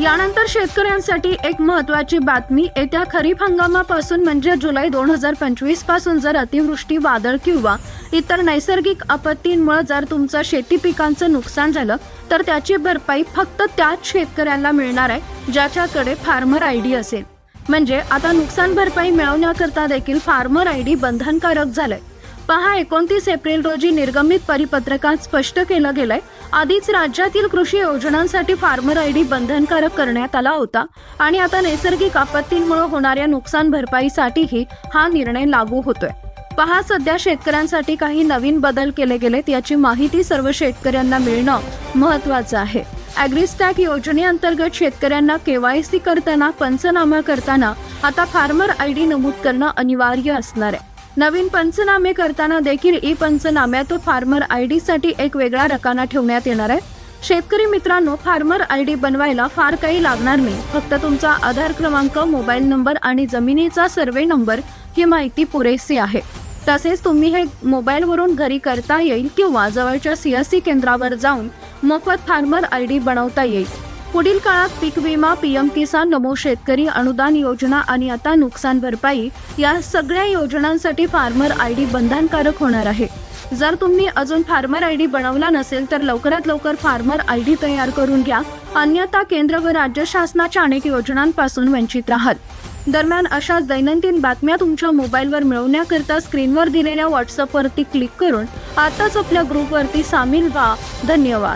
यानंतर शेतकऱ्यांसाठी एक महत्त्वाची बातमी. येत्या खरीप हंगामापासून म्हणजे जुलै दोन हजार पंचवीसपासून जर अतिवृष्टी वादळ किंवा इतर नैसर्गिक आपत्तींमुळे जर तुमचं शेती पिकांचं नुकसान झालं तर त्याची भरपाई फक्त त्याच शेतकऱ्यांना मिळणार आहे ज्याच्याकडे फार्मर आय डी असेल. म्हणजे आता नुकसान भरपाई मिळवण्याकरता देखील फार्मर आय डी बंधनकारक झालंय. पहा एकोणतीस एप्रिल रोजी निर्गमित परिपत्रकात स्पष्ट केलं गेलंय. आधीच राज्यातील कृषी योजनांसाठी फार्मर आय डी बंधनकारक करण्यात आला होता आणि आता नैसर्गिक आपत्तींमुळे होणाऱ्या नुकसान भरपाईसाठीही हा निर्णय लागू होतोय. पहा सध्या शेतकऱ्यांसाठी काही नवीन बदल केले गेलेत याची माहिती सर्व शेतकऱ्यांना मिळणं महत्वाचं आहे. ॲग्रिस्टॅक योजनेअंतर्गत शेतकऱ्यांना केवायसी करताना पंचनामा करताना आता फार्मर आय डी नमूद करणं अनिवार्य असणार आहे. नवीन पंचनामे करताना देखील ई पंचनाम्यात फार्मर आय डी साठी एक वेगळा रकाना ठेवण्यात येणार आहे. शेतकरी मित्रांनो फार्मर आय डी बनवायला फार काही लागणार नाही. फक्त तुमचा आधार क्रमांक मोबाईल नंबर आणि जमिनीचा सर्वे नंबर ही माहिती पुरेशी आहे. तसेच तुम्ही हे मोबाईलवरून घरी करता येईल किंवा जवळच्या सीएससी केंद्रावर जाऊन मोफत फार्मर आय डी बनवता येईल. पुढील काळात पीक विमा पीएम किसान नमो शेतकरी अनुदान योजना आणि आता नुकसान भरपाई या सगळ्या योजनांसाठी फार्मर आय डी बंधनकारक होणार आहे. जर तुम्ही अजून फार्मर आय डी बनवला नसेल तर लवकरात लवकर फार्मर आय डी तयार करून घ्या. अन्यथा केंद्र व राज्य शासनाच्या अनेक योजनांपासून वंचित राहाल. दरम्यान अशा दैनंदिन बातम्या तुमच्या मोबाईलवर मिळवण्याकरता स्क्रीनवर दिलेल्या व्हॉट्सअपवरती क्लिक करून आताच आपल्या ग्रुपवरती सामील व्हा. धन्यवाद.